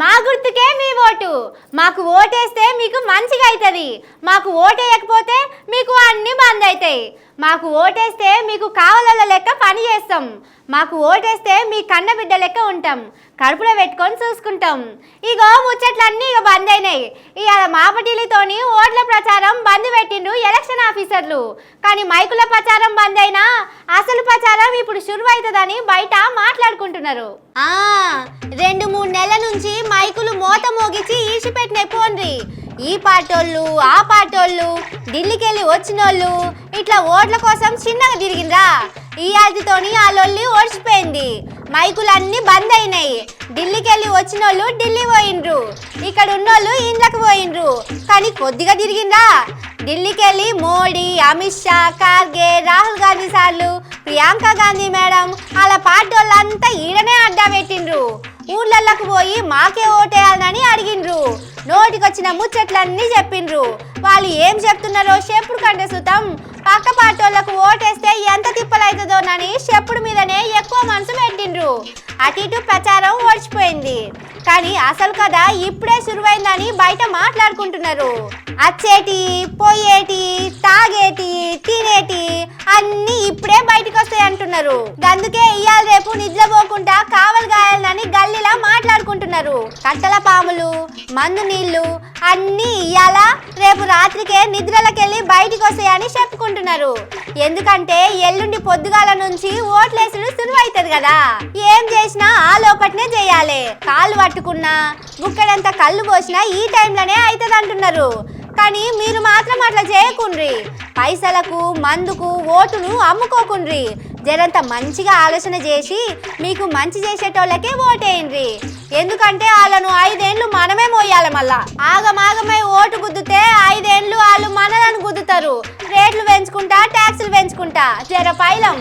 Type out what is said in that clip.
మా గుర్తుకే మీ ఓటు. మాకు ఓటేస్తే మీకు మంచిగా అవుతుంది మాకు ఓటేయకపోతే మీకు అన్ని బంద్ అవుతాయి మాకు ఓటేస్తే మీకు కావలల లెక్క పని చేస్తాం. మాకు ఓటేస్తే మీ కన్న బిడ్డ లెక్క ఉంటాం. కడుపులో పెట్టుకొని చూసుకుంటాం. ఇగో ముచ్చట్లన్నీ ఇక బంద్ అయినాయి. ఇవాళ మాపటిలితోని ఓట్ల ప్రచారం బంద్ పెట్టిండ్రు ఎలక్షన్ ఆఫీసర్లు. కానీ మైకుల ప్రచారం బంద్ అయినా అసలు ప్రచారం ఇప్పుడు షురు అవుతుందని బయట మాట్లాడుకుంటున్నారు. రెండు మూడు నెలల నుంచి మోత మోగిచి ఈడ్చిపెట్టిన పోండ్రి ఈ పాటోళ్ళు ఆ పాటోళ్ళు ఢిల్లీకి వెళ్ళి వచ్చినోళ్ళు ఇట్లా ఓట్ల కోసం చిన్నగా తిరిగిందా ఈ ఆటితోని ఆ లొల్లి ఓడిచిపోయింది. మైకులన్నీ బంద్ అయినాయి. ఢిల్లీకి వెళ్ళి వచ్చినోళ్ళు ఢిల్లీ పోయిండ్రు. ఇక్కడ ఉన్నోళ్ళు ఇండ్లకు పోయిండ్రు. కానీ కొద్దిగా తిరిగిందా ఢిల్లీకి వెళ్ళి మోడీ అమిత్ షా ఖార్గే రాహుల్ గాంధీ సార్లు ప్రియాంక గాంధీ మేడం అలా పార్టీ వాళ్ళంతా ఈడనే అడ్డా పెట్టిండ్రు. ఊర్లలోకి పోయి మాకే ఓటేయాలని అడిగిండ్రు. నోటికొచ్చిన ముచ్చట్లన్నీ చెప్పిండ్రు. వాళ్ళు ఏం చెప్తున్నారో చెప్పుడు కంటే సుతం. పక్క పార్టీలకు ఓటేస్తే ఎంత తిప్పలవుతుందోనని చెప్పుడు మీదనే ఎక్కువ మనసు పెట్టిండ్రు. అటు ఇటు ప్రచారం ఓడిచిపోయింది. కానీ అసలు కదా ఇప్పుడే శురువైందని బయట మాట్లాడుకుంటున్నారు. అచ్చేటి పోయేటి తాగేటి వస్తాయి అందుకే ఇవాళ రేపు నిద్రపోకుండా కావలి గాయాలని గల్లీలా మాట్లాడుకుంటున్నారు. కట్టల పాములు మందు నీళ్ళు అన్ని ఇయ్యాల రేపు రాత్రికే నిద్రలకెళ్ళి బయటికి వస్తాయని చెప్పుకుంటున్నారు. ఎందుకంటే ఎల్లుండి పొద్దుగాల నుంచి ఓట్లేసుడు సులువైతుంది కదా. ఏం చేసినా ఆ లోపట్నే చేయాలి. కాళ్ళు పట్టుకున్నా బుక్కడంత కళ్ళు పోసినా ఈ టైంలోనే అవుతుంది అంటున్నారు కానీ మీరు మాత్రం అట్లా చేయకుండ్రి. పైసలకు మందుకు ఓటును అమ్ముకోకుండ్రి. జరంత మంచిగా ఆలోచన చేసి మీకు మంచి చేసేటోళ్ళకే ఓటేయండి. ఎందుకంటే వాళ్ళను ఐదేండ్లు మనమే మోయాలి మళ్ళా. ఆగమాగమై ఓటు గుద్దుతే ఐదేండ్లు వాళ్ళు మనలను గుద్దుతారు. రేట్లు పెంచుకుంటా ట్యాక్సులు పెంచుకుంటా. జర పైలం.